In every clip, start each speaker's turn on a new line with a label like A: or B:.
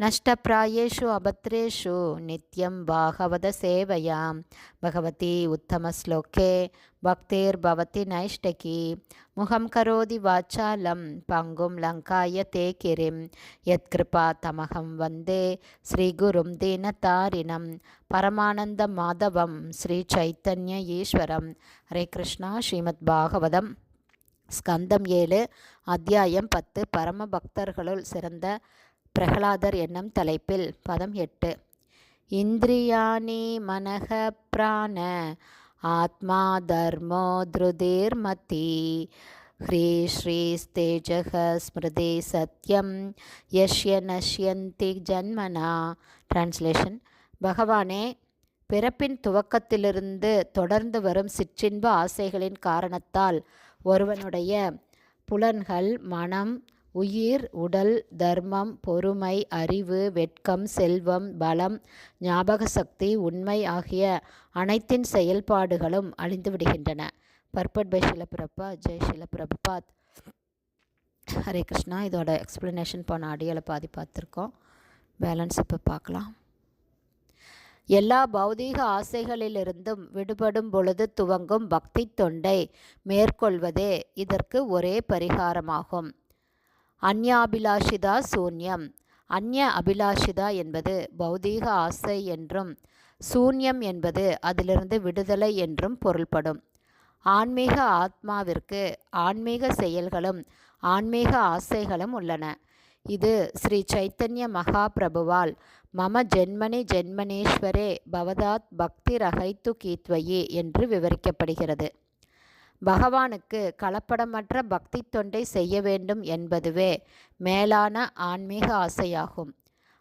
A: नष्टप्रायेषु अभद्रेषु नित्यं भागवतसेवयां भगवती उत्तमश्लोके भक्तिर्भवति नैष्टकी मुखं करोति वाचालं पङ्गुं लङ्काय ते किरिं यत्कृपातमहं वन्दे श्रीगुरुं दीनतारिणं परमानन्दमाधवं श्रीचैतन्य ஈஸ்வரம் ஹரே கிருஷ்ணா ஸ்ரீமத் பாகவதம் ஸ்கந்தம் ஏழு அத்தியாயம் பத்து பரம பக்தர்களுள் சிறந்த பிரகலாதர் என்னும் தலைப்பில் பதம் எட்டு. இந்திரியாணி மனக பிராண ஆத்மா தர்மோ திருதிர்மதி ஹ்ரீ ஸ்ரீஸ்தேஜக ஸ்மிருதி சத்யம் யஷ்ய நஷ்யந்தி ஜன்மனா. டிரான்ஸ்லேஷன் பகவானே பிறப்பின் துவக்கத்திலிருந்து தொடர்ந்து வரும் சிற்றின்ப ஆசைகளின் காரணத்தால் ஒருவனுடைய புலன்கள் மனம் உயிர் உடல் தர்மம் பொறுமை அறிவு வெட்கம் செல்வம் பலம் ஞாபக சக்தி உண்மை ஆகிய அனைத்தின் செயல்பாடுகளும் அழிந்து விடுகின்றன. பர்பட் பை ஷிலபிரபா ஜெய் ஷிலபிரபாத் ஹரே கிருஷ்ணா. இதோட எக்ஸ்ப்ளனேஷன் போன அடியலை பாதி பார்த்துருக்கோம். பேலன்ஸ் இப்போ பார்க்கலாம். எல்லா பௌதீக ஆசைகளிலிருந்தும் விடுபடும் பொழுது துவங்கும் பக்தி தொண்டை மேற்கொள்வதே இதற்கு ஒரே பரிகாரமாகும். அந்யாபிலாஷிதா சூன்யம். அந்ய அபிலாஷிதா என்பது பௌதீக ஆசை என்றும் சூன்யம் என்பது அதிலிருந்து விடுதலை என்றும் பொருள்படும். ஆன்மீக ஆத்மாவிற்கு ஆன்மீக செயல்களும் ஆன்மீக ஆசைகளும் உள்ளன. இது ஸ்ரீ சைத்தன்ய மகாபிரபுவால் மம ஜென்மனி ஜென்மனேஸ்வரே பவதாத் பக்தி ரகைத்து கீத்வயி என்று விவரிக்கப்படுகிறது. பகவானுக்கு கலப்படமற்ற பக்தி தொண்டை செய்ய வேண்டும் என்பதுவே மேலான ஆன்மீக ஆசையாகும்.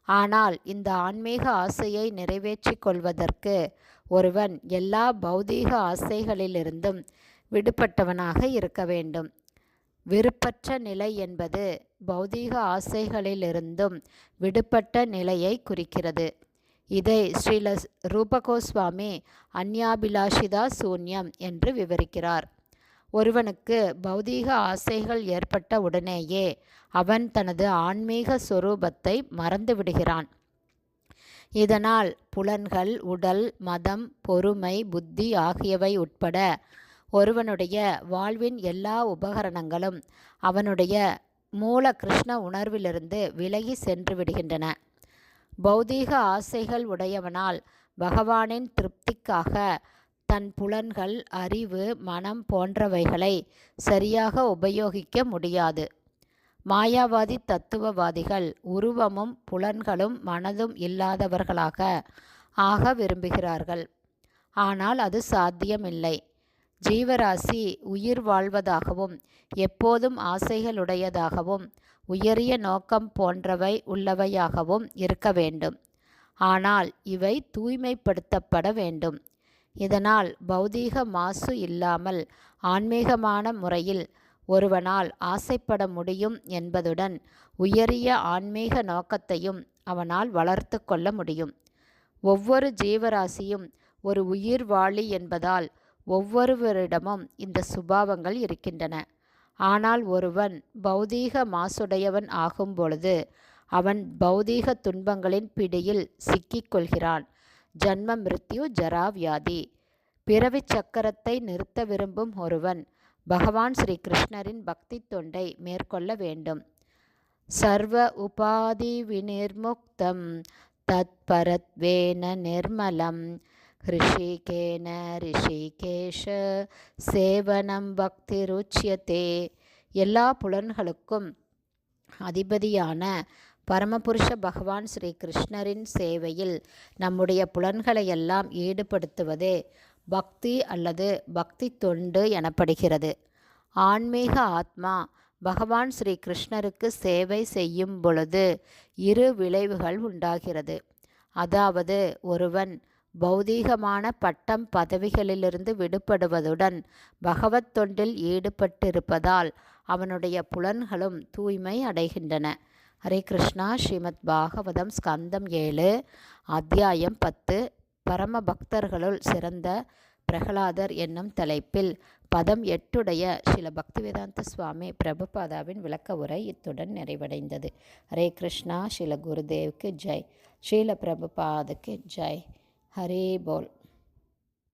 A: ஆனால் இந்த ஆன்மீக ஆசையை நிறைவேற்றிக் கொள்வதற்கு ஒருவன் எல்லா பௌதீக ஆசைகளிலிருந்தும் விடுபட்டவனாக இருக்க வேண்டும். விருப்பற்ற நிலை என்பது பௌதீக ஆசைகளிலிருந்தும் விடுபட்ட நிலையை குறிக்கிறது. இதை ஸ்ரீல ரூபகோஸ்வாமி அந்யாபிலாஷிதா சூன்யம் என்று விவரிக்கிறார். ஒருவனுக்கு பௌதீக ஆசைகள் ஏற்பட்ட உடனேயே அவன் தனது ஆன்மீக சொரூபத்தை மறந்து விடுகிறான் இதனால் புலன்கள் உடல் மதம் பொறுமை புத்தி ஆகியவை உட்பட ஒருவனுடைய வாழ்வின் எல்லா உபகரணங்களும் அவனுடைய மூல கிருஷ்ண உணர்விலிருந்து விலகி சென்று விடுகின்றன. பௌதீக ஆசைகள் உடையவனால் பகவானின் திருப்திக்காக தன் புலன்கள் அறிவு மனம் போன்றவைகளை சரியாக உபயோகிக்க முடியாது. மாயாவாதி தத்துவவாதிகள் உருவமும் புலன்களும் மனதும் இல்லாதவர்களாக ஆக விரும்புகிறார்கள். ஆனால் அது சாத்தியமில்லை. ஜீவராசி உயிர் வாழ்வதாகவும் எப்போதும் ஆசைகளுடையதாகவும் உயரிய நோக்கம் போன்றவை உள்ளவையாகவும் இருக்க வேண்டும். ஆனால் இவை தூய்மைப்படுத்தப்பட வேண்டும். இதனால் பௌதீக மாசு இல்லாமல் ஆன்மீகமான முறையில் ஒருவனால் ஆசைப்பட முடியும் என்பதுடன் உயரிய ஆன்மீக நோக்கத்தையும் அவனால் வளர்த்து கொள்ள முடியும். ஒவ்வொரு ஜீவராசியும் ஒரு உயிர் வாழி என்பதால் ஒவ்வொருவரிடமும் இந்த சுபாவங்கள் இருக்கின்றன. ஆனால் ஒருவன் பௌதீக மாசுடையவன் ஆகும் பொழுது அவன் பௌதீக துன்பங்களின் பிடியில் சிக்கிக்கொள்கிறான் ஜன்ம மிருத்யு ஜரா வியாதி பிறவி சக்கரத்தை நிறுத்த விரும்பும் ஒருவன் பகவான் ஸ்ரீ கிருஷ்ணரின் பக்தி தொண்டை மேற்கொள்ள வேண்டும். சர்வ உபாதி விநிர்முக்தம் தத் பரத்வேன நிர்மலம் ரிஷிகேன ரிஷிகேஷ சேவனம் பக்தி ருச்சியத்தே எல்லா புலன்களுக்கும் அதிபதியான பரமபுருஷ பகவான் ஸ்ரீ கிருஷ்ணரின் சேவையில் நம்முடைய புலன்களையெல்லாம் ஈடுபடுத்துவதே பக்தி அல்லது பக்தி தொண்டு எனப்படுகிறது. ஆன்மீக ஆத்மா பகவான் ஸ்ரீ கிருஷ்ணருக்கு சேவை செய்யும் பொழுது இரு விளைவுகள் உண்டாகிறது. அதாவது ஒருவன் பௌதீகமான பட்டம் பதவிகளிலிருந்து விடுபடுவதுடன் பகவத் தொண்டில் ஈடுபட்டிருப்பதால் அவனுடைய புலன்களும் தூய்மை அடைகின்றன. ஹரே கிருஷ்ணா ஸ்ரீமத் பாகவதம் ஸ்கந்தம் ஏழு அத்தியாயம் பத்து பரம பக்தர்களுள் சிறந்த பிரகலாதர் என்னும் தலைப்பில் பதம் எட்டுடைய சில பக்திவேதாந்த சுவாமி பிரபுபாதாவின் விளக்க உரை இத்துடன் நிறைவடைந்தது. ஹரே கிருஷ்ணா ஸ்ரீல குருதேவுக்கு ஜெய். ஸ்ரீல பிரபுபாதுக்கு ஜெய். ஹரே போல்.